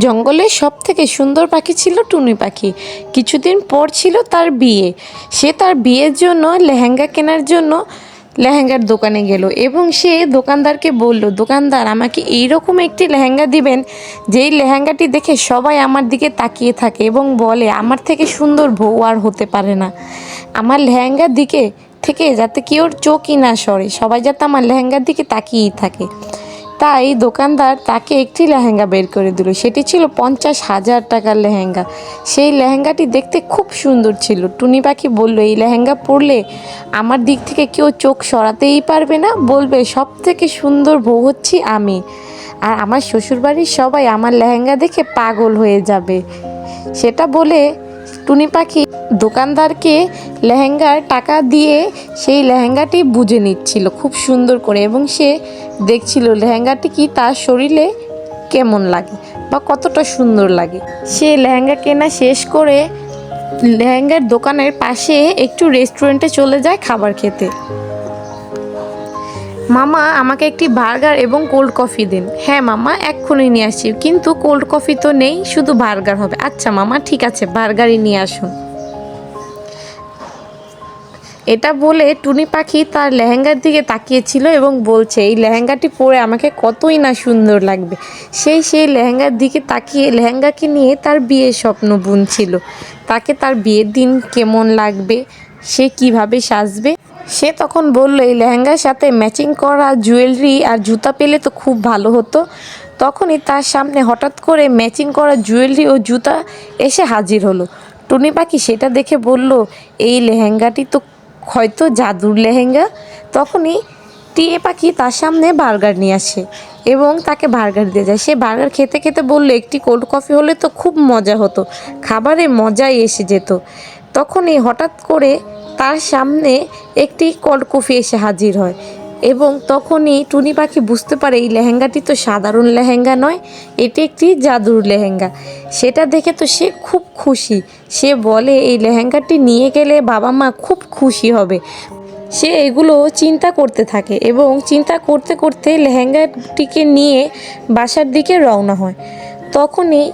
জঙ্গলের সব থেকে সুন্দর পাখি ছিল টুনি পাখি। কিছুদিন পর ছিল তার বিয়ে। সে তার বিয়ের জন্য লেহেঙ্গা কেনার জন্য লেহেঙ্গার দোকানে গেল এবং সে দোকানদারকে বলল, দোকানদার, আমাকে এইরকম একটি লেহেঙ্গা দিবেন, যেই লেহেঙ্গাটি দেখে সবাই আমার দিকে তাকিয়ে থাকে এবং বলে, আমার থেকে সুন্দর বউ আর হতে পারে না। আমার লেহেঙ্গার দিকে থেকে যাতে কেউ চোখই না সরে, সবাই যাতে আমার লেহেঙ্গার দিকে তাকিয়েই থাকে। তাই দোকানদার তাকে একটি লেহেঙ্গা বের করে দিল। সেটি ছিল পঞ্চাশ হাজার টাকার লেহেঙ্গা। সেই লেহেঙ্গাটি দেখতে খুব সুন্দর ছিল। টুনি পাখি বলল, এই লেহেঙ্গা পরলে আমার দিক থেকে কেউ চোখ সরাতেই পারবে না? বলবে সব থেকে সুন্দর বউ হচ্ছি আমি। আর আমার শ্বশুরবাড়ির সবাই আমার লেহেঙ্গা দেখে পাগল হয়ে যাবে। সেটা বলে টুনি পাখি দোকানদারকে লেহেঙ্গার টাকা দিয়ে সেই লেহেঙ্গাটি বুঝে নিচ্ছিল খুব সুন্দর করে এবং সে দেখছিল লেহেঙ্গাটি কি তার শরীরে কেমন লাগে বা কতটা সুন্দর লাগে। সে লেহেঙ্গা কেনা শেষ করে লেহেঙ্গার দোকানের পাশে একটু রেস্টুরেন্টে চলে যায় খাবার খেতে। মামা, আমাকে একটি বার্গার এবং কোল্ড কফি দিন। হ্যাঁ মামা, এক্ষুনি নিয়ে আসছি। কিন্তু কোল্ড কফি তো নেই, শুধু বার্গার হবে। আচ্ছা মামা, ঠিক আছে, বার্গারই নিয়ে আসুন। এটা বলে টুনি পাখি তার লেহেঙ্গার দিকে তাকিয়েছিল এবং বলছে, এই লেহেঙ্গাটি পরে আমাকে কতই না সুন্দর লাগবে। সেই সেই লেহেঙ্গার দিকে তাকিয়ে লেহেঙ্গাকে নিয়ে তার বিয়ের স্বপ্ন বুনছিল। তাকে তার বিয়ের দিন কেমন লাগবে সে কীভাবে সাজবে? সে তখন বলল, এই লেহেঙ্গার সাথে ম্যাচিং করা জুয়েলারি আর জুতা পেলে তো খুব ভালো হতো। তখনই তার সামনে হঠাৎ করে ম্যাচিং করা জুয়েলারি ও জুতা এসে হাজির হলো। টুনি পাখি সেটা দেখে বলল, এই লেহেঙ্গাটি তো হয়তো জাদুর লেহেঙ্গা। তখনই টিয়ে পাখি তার সামনে বার্গার নিয়ে আসে এবং তাকে বার্গার দিয়ে যায়। সে বার্গার খেতে খেতে বলল, একটি কোল্ড কফি হলে তো খুব মজা হতো, খাবারে মজাই এসে যেত। তখনই হঠাৎ করে তার সামনে একটি কোল্ড কফি এসে হাজির হয় এবং তখনই টুনি পাখি বুঝতে পারে এই লেহেঙ্গাটি তো সাধারণ লেহেঙ্গা নয়, এটি একটি জাদুর লেহেঙ্গা। সেটা দেখে তো সে খুব খুশি। সে বলে, এই লেহেঙ্গাটি নিয়ে গেলে বাবা মা খুব খুশি হবে। সে এগুলো চিন্তা করতে থাকে এবং চিন্তা করতে করতে লেহেঙ্গাটিকে নিয়ে বাসার দিকে রওনা হয়। তখনই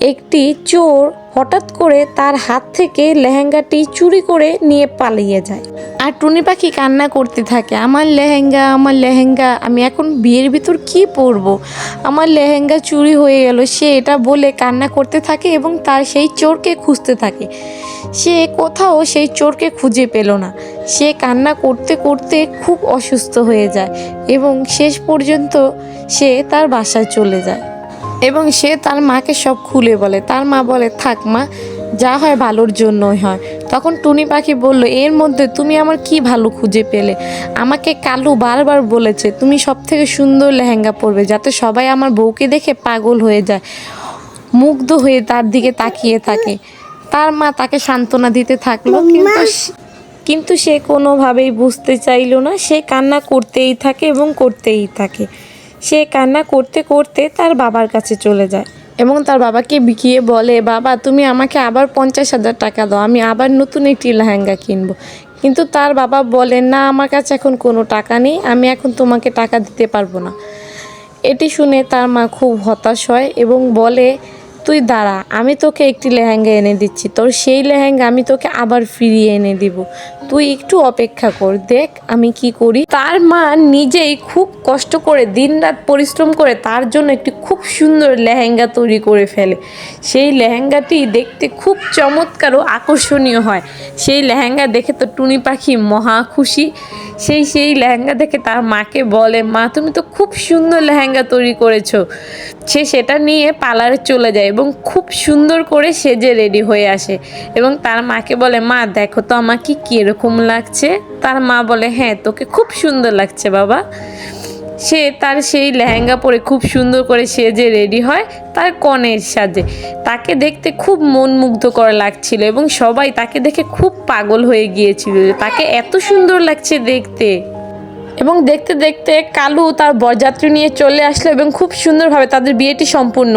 একটি চোর হঠাৎ করে তার হাত থেকে লেহেঙ্গাটি চুরি করে নিয়ে পালিয়ে যায়। আর টুনি পাখি কান্না করতে থাকে, আমার লেহেঙ্গা আমার লেহেঙ্গা, আমি এখন বিয়ের ভিতর কি পরবো? আমার লেহেঙ্গা চুরি হয়ে গেল। সে এটা বলে কান্না করতে থাকে এবং তার সেই চোরকে খুঁজতে থাকে। সে কোথাও সেই চোরকে খুঁজে পেল না। সে কান্না করতে করতে খুব অসুস্থ হয়ে যায় এবং শেষ পর্যন্ত সে তার বাসায় চলে যায়। এবং সে তার মাকে সব খুলে বলে। তার মা বলে থাক মা যা হয় ভালোর জন্যই হয়। তখন টুনি পাখি বলল এর মধ্যে তুমি আমার কি ভালো খুঁজে পেলে? আমাকে কালু বারবার বলেছে তুমি সব থেকে সুন্দর লেহেঙ্গা পরবে যাতে সবাই আমার বউকে দেখে পাগল হয়ে যায় মুগ্ধ হয়ে তার দিকে তাকিয়ে থাকে। তার মা তাকে সান্ত্বনা দিতে থাকল কিন্তু কিন্তু সে কোনোভাবেই বুঝতে চাইলো না সে কান্না করতেই থাকে এবং করতেই থাকে। সে কান্না করতে করতে তার বাবার কাছে চলে যায়। এবং তার বাবাকে বিকিয়ে বলে, বাবা, তুমি আমাকে আবার পঞ্চাশ হাজার টাকা দাও, আমি আবার নতুন একটি লেহেঙ্গা কিনবো। কিন্তু তার বাবা বলে না, আমার কাছে এখন কোনো টাকা নেই, আমি এখন তোমাকে টাকা দিতে পারব না। এটি শুনে তার মা খুব হতাশ হয় এবং বলে, তুই দাঁড়া, আমি তোকে একটি লেহেঙ্গা এনে দিচ্ছি, তোর সেই লেহেঙ্গা আমি তোকে আবার ফিরিয়ে এনে দিব। তুই একটু অপেক্ষা কর, দেখ আমি কি করি। তার মা নিজেই খুব কষ্ট করে দিনরাত পরিশ্রম করে তার জন্য একটি খুব সুন্দর লেহেঙ্গা তৈরি করে ফেলে। সেই লেহেঙ্গাটি দেখতে খুব চমৎকার ও আকর্ষণীয় হয়। সেই লেহেঙ্গা দেখে তো টুনি পাখি মহা খুশি। সেই সেই লেহেঙ্গা দেখে তার মাকে বলে, মা, তুমি তো খুব সুন্দর লেহেঙ্গা তৈরি করেছ। সে সেটা নিয়ে পার্লারে চলে যায় এবং খুব সুন্দর করে সেজে রেডি হয়ে আসে। এবং তার মাকে বলে, মা, দেখো তো আমাকে কীরকম লাগছে। তার মা বলে হ্যাঁ তোকে খুব সুন্দর লাগছে বাবা। সে তার সেই লেহেঙ্গা পরে খুব সুন্দর করে সেজে রেডি হয় তার কনের সাজে। তাকে দেখতে খুব মন মুগ্ধ করা লাগছিল এবং সবাই তাকে দেখে খুব পাগল হয়ে গিয়েছিল তাকে এত সুন্দর লাগছে দেখতে। এবং দেখতে দেখতে কালু তার বরযাত্রী নিয়ে চলে আসলো এবং খুব সুন্দরভাবে তাদের বিয়েটি সম্পূর্ণ